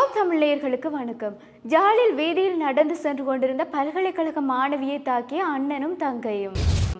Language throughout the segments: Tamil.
டியோப் தமிழர்களுக்கு வணக்கம். ஜாலில் வீதியில் நடந்து சென்று கொண்டிருந்த பல்கலைக்கழக மாணவியை தாக்கிய அண்ணனும் தங்கையும்.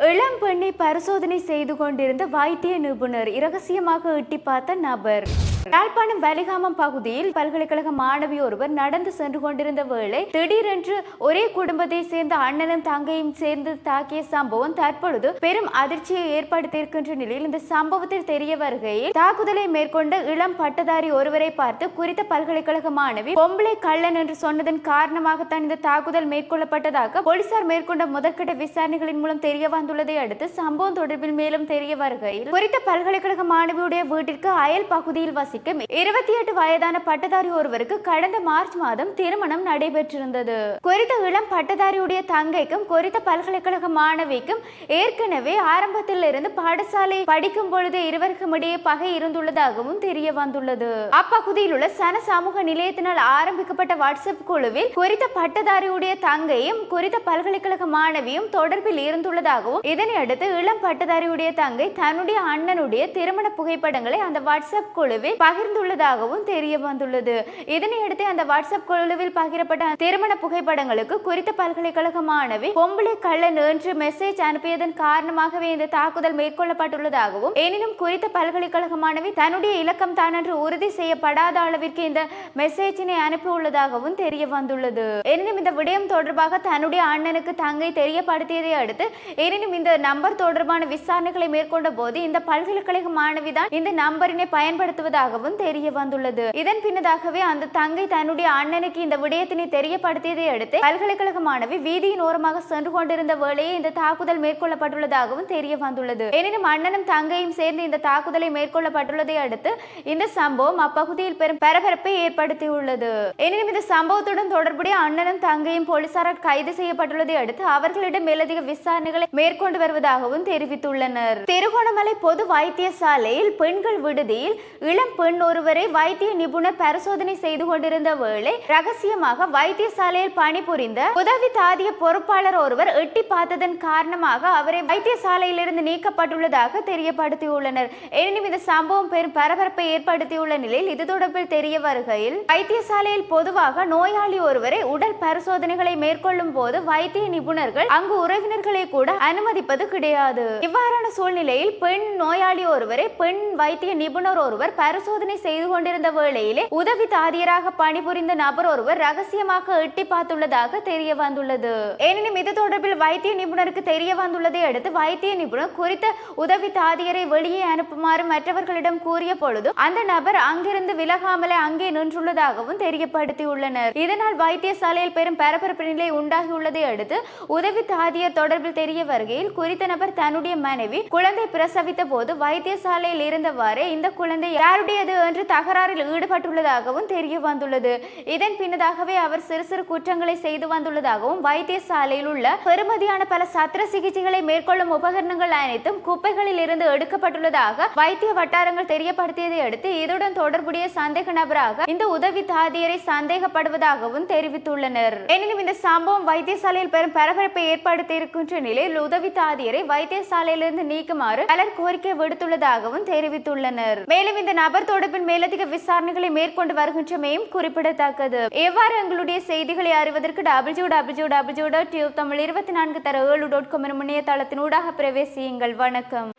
இளம் பெண்ணை பரிசோதனை செய்து கொண்டிருந்த வைத்திய நிபுணர் இரகசியமாக எட்டி பார்த்த நபர். யாழ்ப்பாணம் வலிகாமம் பகுதியில் பல்கலைக்கழக மாணவி ஒருவர் நடந்து சென்று கொண்டிருந்த வேளை திடீரென்று ஒரே குடும்பத்தை சேர்ந்த அண்ணனும் தங்கையும் சேர்ந்து தாக்கிய சம்பவம் தற்பொழுது பெரும் அதிர்ச்சியை ஏற்படுத்தியிருக்கின்ற நிலையில் இந்த சம்பவத்தில் தெரிய வருகையில் தாக்குதலை மேற்கொண்ட இளம் பட்டதாரி ஒருவரை பார்த்து குறித்த பல்கலைக்கழக மாணவி பொம்பளை கள்ளன் என்று சொன்னதன் காரணமாகத்தான் இந்த தாக்குதல் மேற்கொள்ளப்பட்டதாக போலீசார் மேற்கொண்ட முதற்கட்ட விசாரணைகளின் மூலம் தெரிய வந்துள்ளதை அடுத்து சம்பவம் தொடர்பில் மேலும் தெரிய வருகையில் குறித்த பல்கலைக்கழக மாணவியுடைய வீட்டிற்கு அயல் பகுதியில் வச வசிக்கும் இருபத்தி எட்டு வயதான பட்டதாரி ஒருவருக்கு கடந்த மார்ச் மாதம் திருமணம் நடைபெற்றிருந்தது. குறித்த இளம் பட்டதாரியுடைய தங்கைக்கும் குறித்த பல்கலைக்கழக மாணவிக்கும் ஏற்கனவே ஆரம்பத்தில் இருந்து பாடசாலை படிக்கும் பொழுது இருவருக்கும் இடையே பகை இருந்துள்ளதாகவும் தெரிய வந்துள்ளது அப்பகுதியில் உள்ள சன சமூக நிலையத்தினால் ஆரம்பிக்கப்பட்ட வாட்ஸ்அப் குழுவில் குறித்த பட்டதாரியுடைய தங்கையும் குறித்த பல்கலைக்கழக மாணவியும் தொடர்பில் இருந்துள்ளதாகவும் இதனையடுத்து இளம் பட்டதாரியுடைய தங்கை தன்னுடைய அண்ணனுடைய திருமண புகைப்படங்களை அந்த வாட்ஸ்அப் குழுவில் பகிர்ந்துள்ளதாகவும் தெரிய வந்துள்ளது. இதனையடுத்து அந்த வாட்ஸ்அப் குழுவில் பகிரப்பட்ட திருமண புகைப்படங்களுக்கு குறித்த பல்கலைக்கழக மாணவி பொம்பளை கள்ளன் என்று மெசேஜ் அனுப்பியதன் காரணமாகவே இந்த தாக்குதல் மேற்கொள்ளப்பட்டுள்ளதாகவும் எனினும் குறித்த பல்கலைக்கழக மாணவி தன்னுடைய இலக்கம் தான் என்று உறுதி செய்யப்படாத அளவிற்கு இந்த மெசேஜினை அனுப்பியுள்ளதாகவும் தெரிய வந்துள்ளது. எனினும் இந்த விடயம் தொடர்பாக தன்னுடைய அண்ணனுக்கு தங்கை தெரியப்படுத்தியதை அடுத்து எனினும் இந்த நம்பர் தொடர்பான விசாரணைகளை மேற்கொண்ட போது இந்த பல்கலைக்கழக மாணவி தான் இந்த நம்பரினை பயன்படுத்துவதாக பயன்படுத்துவதாகவும் தெரிய வந்துள்ளது இதன் பின்னதாகவே அந்த தங்கை தன்னுடைய அண்ணனுக்கு இந்த விடயத்தினை தெரியப்படுத்தியதை அடுத்து பல்கலைக்கழக மாணவி வீதியின் ஓரமாக சென்று கொண்டிருந்த வேளையே இந்த தாக்குதல் மேற்கொள்ளப்பட்டுள்ளதாகவும் தெரிய வந்துள்ளது எனினும் அண்ணனும் தங்கையும் சேர்ந்து இந்த தாக்குதலை மேற்கொள்ளப்பட்டுள்ளதை அடுத்து இந்த சம்பவம் அப்பகுதியில் பெரும் பரபரப்பை ஏற்படுத்தியுள்ளது. எனினும் இந்த சம்பவத்துடன் தொடர்புடைய அண்ணனும் தங்கையும் போலீசாரால் கைது செய்யப்பட்டுள்ளதை அடுத்து அவர்களிடம் மேலதிக விசாரணைகளை மேற்கொண்டு வருவதாகவும் தெரிவித்துள்ளனர். திருகோணமலை பொது வைத்தியசாலையில் பெண்கள் விடுதியில் இளம் பெண் ஒருவரை வைத்திய நிபுணர் பரிசோதனை செய்து கொண்டிருந்த வேளை ரகசியமாக வைத்தியசாலையில் பணிபுரிந்த உதவி தாதிய பொறுப்பாளர் ஒருவர் எட்டி பார்த்ததன் காரணமாக அவரை வைத்தியசாலையிலிருந்து நீக்கப்பட்டுள்ளதாக தெரியப்படுத்தியுள்ளனர். எனினும் இந்த சம்பவம் பெரும் பரபரப்பை ஏற்படுத்தியுள்ள நிலையில் இது தொடர்பில் தெரிய வருகையில் வைத்தியசாலையில் பொதுவாக நோயாளி ஒருவரை உடல் பரிசோதனைகளை மேற்கொள்ளும் போது வைத்திய நிபுணர்கள் அங்கு உறவினர்களை கூட அனுமதிப்பது கிடையாது. இவ்வாறான சூழ்நிலையில் பெண் நோயாளி ஒருவரை பெண் வைத்திய நிபுணர் ஒருவர் பரிசோ பரிசோதனை செய்து கொண்டிருந்த வேளையிலே உதவி தாதியராக பணிபுரிந்த நபர் ஒருவர் ரகசியமாக எட்டி பார்த்துள்ளதாக தெரிய வந்துள்ளது. எனினும் இது தொடர்பில் வைத்திய நிபுணருக்கு தெரிய வந்துள்ளதை அடுத்து வைத்திய நிபுணர் குறித்த உதவி தாதியரை வெளியே அனுப்புமாறு மற்றவர்களிடம் கூறிய பொழுது அந்த நபர் அங்கிருந்து விலகாமலே அங்கே நின்றுள்ளதாகவும் தெரியப்படுத்தியுள்ளனர். இதனால் வைத்தியசாலையில் பெரும் பரபரப்பு நிலை உண்டாகியுள்ளதை அடுத்து உதவி தாதியர் தொடர்பில் தெரிய வருகையில் குறித்த நபர் தன்னுடைய மனைவி குழந்தை பிரசவித்த போது வைத்தியசாலையில் இருந்தவாறே இந்த குழந்தை யாருடைய யாருடையது என்று தகராறில் ஈடுபட்டுள்ளதாகவும் தெரிய வந்துள்ளது. இதன் பின்னதாகவே அவர் சிறு சிறு குற்றங்களை செய்து வந்துள்ளதாகவும் வைத்தியசாலையில் உள்ள பெருமதியான பல சத்திர சிகிச்சைகளை மேற்கொள்ளும் உபகரணங்கள் அனைத்தும் குப்பைகளில் இருந்து எடுக்கப்பட்டுள்ளதாக வைத்திய வட்டாரங்கள் தெரியப்படுத்தியதை அடுத்து இதுடன் தொடர்புடைய சந்தேக நபராக இந்த உதவி தாதியரை சந்தேகப்படுவதாகவும் தெரிவித்துள்ளனர். எனினும் இந்த சம்பவம் வைத்தியசாலையில் பெரும் பரபரப்பை ஏற்படுத்தி இருக்கின்ற நிலையில் உதவி தாதியரை வைத்தியசாலையிலிருந்து நீக்குமாறு பலர் கோரிக்கை விடுத்துள்ளதாகவும் தெரிவித்துள்ளனர். மேலும் இந்த நபர் தொடர்பின் மேலதிக விசாரணைகளை மேற்கொண்டு வருகின்றமையும் குறிப்பிடத்தக்கது. எவ்வாறு எங்களுடைய செய்திகளை அறிவதற்கு W W W dot tube Tamil இருபத்தி நான்கு தர ஏழு டாட் காம் எனும் இணையதளத்தின் ஊடாக பிரவேசியுங்கள். வணக்கம்.